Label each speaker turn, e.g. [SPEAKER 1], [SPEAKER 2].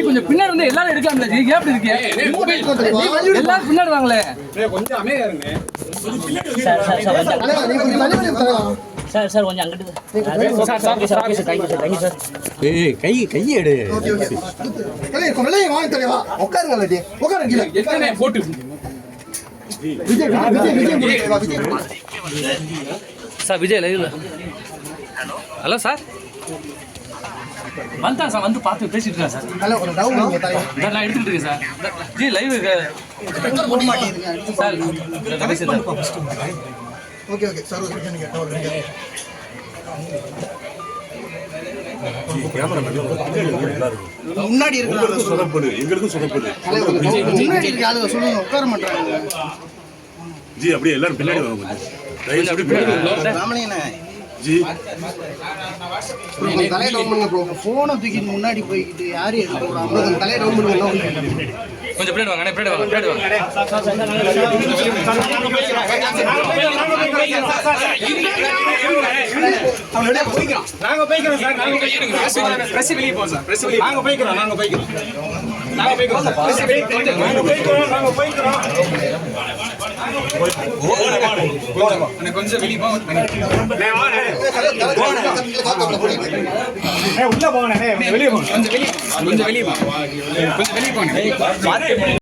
[SPEAKER 1] கொஞ்சம் பின்னாடி வந்து எல்லாரும் எடுக்கலாம்ல ஜி ஏன் இருக்கு எல்லாரும் பின்னாடி வாங்களே
[SPEAKER 2] சார் சார் கொஞ்சம் அங்கிட்டு sir sir sir okay sir thank you sir thank you sir
[SPEAKER 3] ஏய் கை எடு
[SPEAKER 1] சார் விஜய் லைவ்ல ஹலோ சார் வந்தான் சார் வந்து பார்த்து பேசிட்டு இருக்கேன் சார் நான் எடுத்துட்டு இருக்கேன் sir ji live sir.
[SPEAKER 4] Okay okay sir முன்னாடி இருக்கிற
[SPEAKER 5] சொதப்பது எங்களுக்கும் சொதப்பது
[SPEAKER 4] முன்னாடி இருக்க ஆளுங்க சொல்லுங்க உட்கார மாட்டாங்க
[SPEAKER 5] ஜி அப்படியே எல்லாரும் பின்னாடி வாங்க
[SPEAKER 4] ஃபோனை தூக்கிட்டு முன்னாடி போய்கிட்டு யாரும் எடுக்க தலையை டவுன்
[SPEAKER 1] கொஞ்சம் வாங்க வாங்க
[SPEAKER 6] நாங்க போய்க்கிறோம் சார் நாங்க போய்க்கிறோம் பிரஸ் வெளியே போறோம் சார் பிரஸ் வெளியே நாங்க போய்க்கிறோம் நாங்க போய்க்கிறோம் நாங்க போய்க்கிறோம் சார் பிரஸ் வெளியே நாங்க போய்க்கிறோம் நாங்க போய்க்கிறோம் அண்ணே, கொஞ்சம் வெளியே போங்க உள்ள போங்க வெளியே போங்க கொஞ்சம் வெளியே கொஞ்சம் வெளியே போங்க கொஞ்சம் வெளியே போங்க